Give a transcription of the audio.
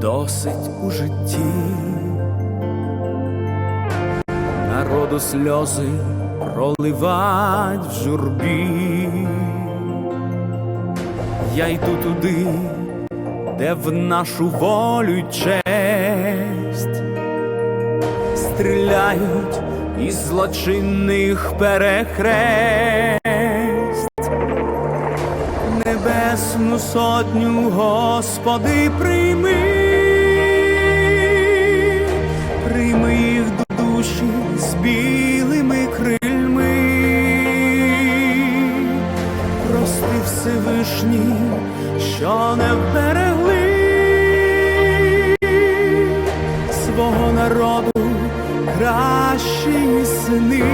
досить у житті. Народу сльози проливать в журбі. Я йду туди, де в нашу волю честь стріляють із злочинних перехрест. Небесну сотню, Господи, прийми, білими крильми, прости Всевишні, що не вберегли свого народу кращі сини,